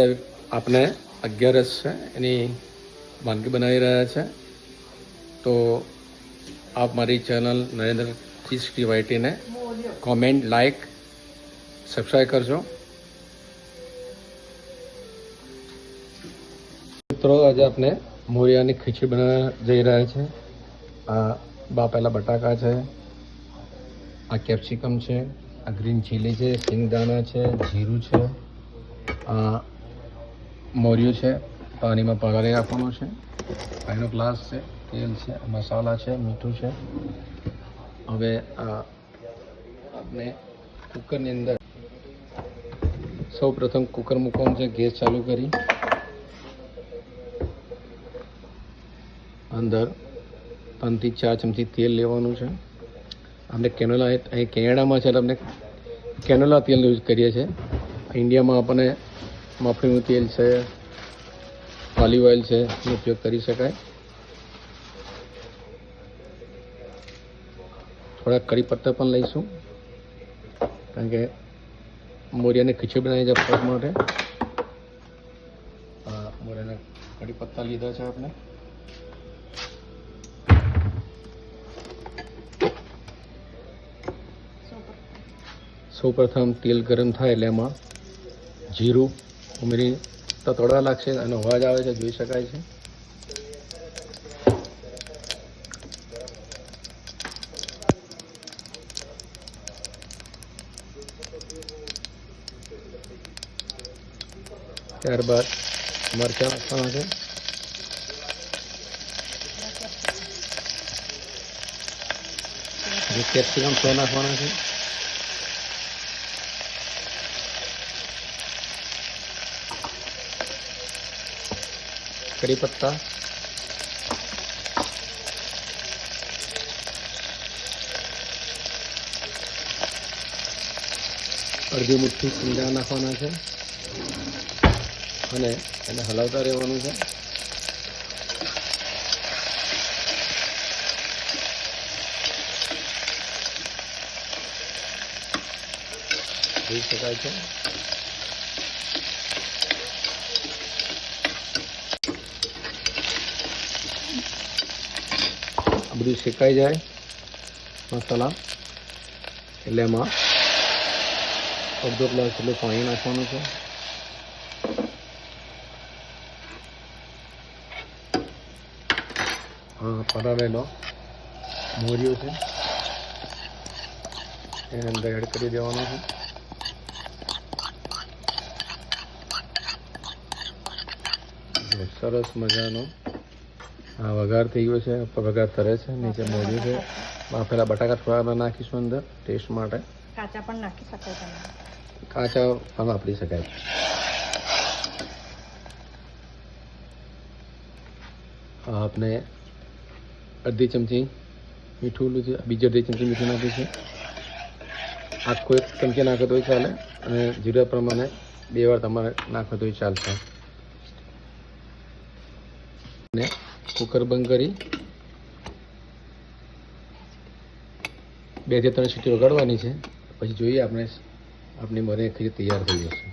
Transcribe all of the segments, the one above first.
આપણે અગિયારસ છે, એની વાનગી બનાવી રહ્યા છે. તો આપ મારી ચેનલ નરેન્દ્ર ચીઝ વાયટીને કોમેન્ટ લાઈક સબસ્ક્રાઈબ કરજો. મિત્રો, આજે આપણે મોરિયાની ખીચડી બનાવવા જઈ રહ્યા છે. આ બા પહેલાં બટાકા છે, આ કેપ્સિકમ છે, આ ગ્રીન ચીલી છે, સિંગદાણા છે, જીરું છે, આ મોરિયું છે, પાણીમાં પગારે રાખવાનું છે, પાણીનો ગ્લાસ છે, તેલ છે, મસાલા છે, મીઠું છે. હવે આ આપણે કુકરની અંદર સૌ પ્રથમ કુકર મૂકવાનું છે, ગેસ ચાલુ કરી. અંદર ત્રણથી ચાર ચમચી તેલ લેવાનું છે. આપણે કેનોલા અહીં કેનેડામાં છે એટલે આપણે કેનોલા તેલ યુઝ કરીએ છીએ. ઇન્ડિયામાં આપણને મફળીનું તેલ છે ઓલિવ ઓઇલ છે, એનો ઉપયોગ કરી શકાય. થોડા કડી પત્તા પણ લઈશું, કારણ કે મોરિયાને ખીચડી બનાવી જાય પગ માટે. મોરિયાના કડી પત્તા લીધા છે આપણે. સૌ પ્રથમ તેલ ગરમ થાય એટલે એમાં જીરું ઉમેરી તતડવા લાગશે અને અવાજ આવે છે, જોઈ શકાય છે. ત્યારબાદ મરચાં નાખવાના છે. કેપ્સિકમ સો નાખવાના છે. કડી પત્તા અડધી મુઠ્ઠી સિંગા નાખવાના છે અને એને હલાવતા રહેવાનું છે. જોઈ શકાય છે? બધું શેકાઈ જાય. મસાલા. એટલે એમાં અડધો ગ્લાસ જેટલું પાણી નાખવાનું છે. હા, પલાળેલો મોરિયો છે. એને અંદર એડ કરી દેવાનો છે. સરસ મજાનો આ વઘાર થઈ ગયો છે વઘાર તરે છે નીચે મોડ્યું છે. બાફેલા બટાકા થોડા નાખીશું અંદર ટેસ્ટ માટે. કાચા પણ નાખી શકાય તમે. કાચા પણ વાપરી શકાય. આપણે અડધી ચમચી મીઠું બીજી અડધી ચમચી મીઠું નાખ્યું છે. આખું એક ચમચી નાખો તો ચાલે અને જીરા પ્રમાણે બે વાર તમારે નાખો તો ચાલશે. અને કુકર બંધ કરી બેથી ત્રણ સીટી વગાડવાની છે. પછી જોઈએ આપણે આપણી મને ખીર તૈયાર થઈ જશે.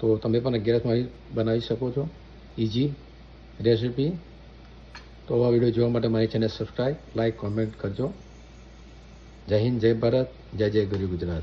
તો તમે પણ અગિયારસમાં બનાવી શકો છો. ઇઝી રેસિપી તો આવા વીડિયો જોવા માટે મારી ચેનલ સબસ્ક્રાઈબ લાઈક કોમેન્ટ કરજો. જય હિન્દ, જય ભારત, જય જય ગરવી ગુજરાત.